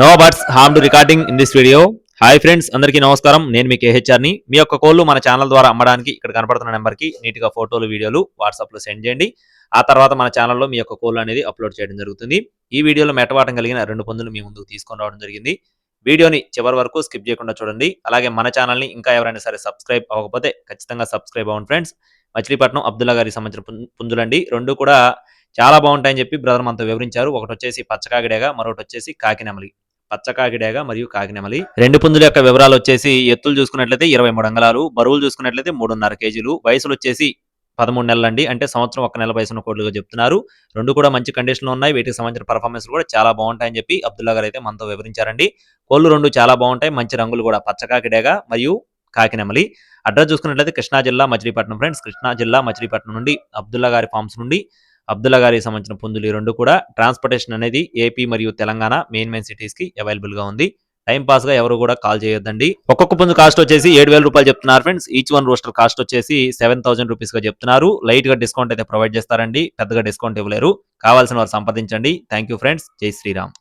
No buts harm to recording in this video hi friends అందరికీ నమస్కారం. నేను మీ కేహెచ్ఆర్ని. మీ యొక్క కోళ్ళు మన ఛానల్ ద్వారా అమ్మడానికి ఇక్కడ కనపడుతున్న నెంబర్కి నీట్గా ఫోటోలు వీడియోలు వాట్సాప్లో సెండ్ చేయండి. ఆ తర్వాత మన ఛానల్లో మీ యొక్క కోళ్ళు అనేది అప్లోడ్ చేయడం జరుగుతుంది. ఈ వీడియోలో మెటవాటం కలిగిన రెండు పందులు మీ ముందుకు తీసుకొని రావడం జరిగింది. వీడియోని చివరి వరకు స్కిప్ చేయకుండా చూడండి. అలాగే మన ఛానల్ని ఇంకా ఎవరైనా సరే సబ్స్క్రైబ్ అవ్వకపోతే ఖచ్చితంగా సబ్స్క్రైబ్ అవ్వండి ఫ్రెండ్స్ మచిలీపట్నం అబ్దుల్లా గారికి సంబంధించిన పుంజులండి. రెండు కూడా చాలా బాగుంటాయని చెప్పి బ్రదర్ మనతో వివరించారు. ఒకటి వచ్చేసి పచ్చకాగిడేగా మరొకటి వచ్చేసి కాకినెమలి. పచ్చకాకిడేగా మరియు కాకినెమలి. రెండు పుంజుల యొక్క వివరాలు వచ్చేసి ఎత్తులు చూసుకున్నట్లయితే ఇరవై మూడు అంగళాలు బరువులు చూసుకున్నట్లయితే మూడున్నర కేజీలు వయసులు వచ్చేసి పదమూడు నెలలండి. అంటే సంవత్సరం ఒక నెల వయసున్న కోట్లుగా చెప్తున్నారు. రెండు కూడా మంచి కండిషన్లో ఉన్నాయి. వీటికి సంబంధించిన పర్ఫార్మెన్స్ కూడా చాలా బాగుంటాయని చెప్పి అబ్దుల్లా గారు అయితే మనతో వివరించారండి. కోళ్ళు రెండు చాలా బాగుంటాయి. మంచి రంగులు కూడా. పచ్చకాకిడేగా మరియు కాకినెమలి. అడ్రస్ చూసుకున్నట్లయితే కృష్ణా జిల్లా మచిలీపట్నం ఫ్రెండ్స్. కృష్ణా జిల్లా మచిలీపట్నం నుండి అబ్దుల్లా గారి ఫార్మ్స్ నుండి అబ్దుల్లా గారికి సంబంధించిన పుంజులు ఈ రెండు కూడా ట్రాన్స్పోర్టేషన్ అనేది ఏపీ మరియు తెలంగాణ మెయిన్ మెయిన్ సిటీస్కి అవైలబుల్గా ఉంది. టైం పాస్గా ఎవరు కూడా కాల్ చేయొద్దండి. ఒక్కొక్క పుంజు కాస్ట్ వచ్చేసి ఏడు వేల రూపాయలు చెప్తున్నారు friends each one rooster cost వచ్చేసి సెవెన్ థౌసండ్ రూపీస్గా చెప్తున్నారు. లైట్గా డిస్కౌంట్ అయితే ప్రొవైడ్ చేస్తారండి. పెద్దగా డిస్కౌంట్ ఇవ్వలేరు. కావాల్సిన వారు సంప్రదించండి. థ్యాంక్ యూ ఫ్రెండ్స్ జై శ్రీరామ్.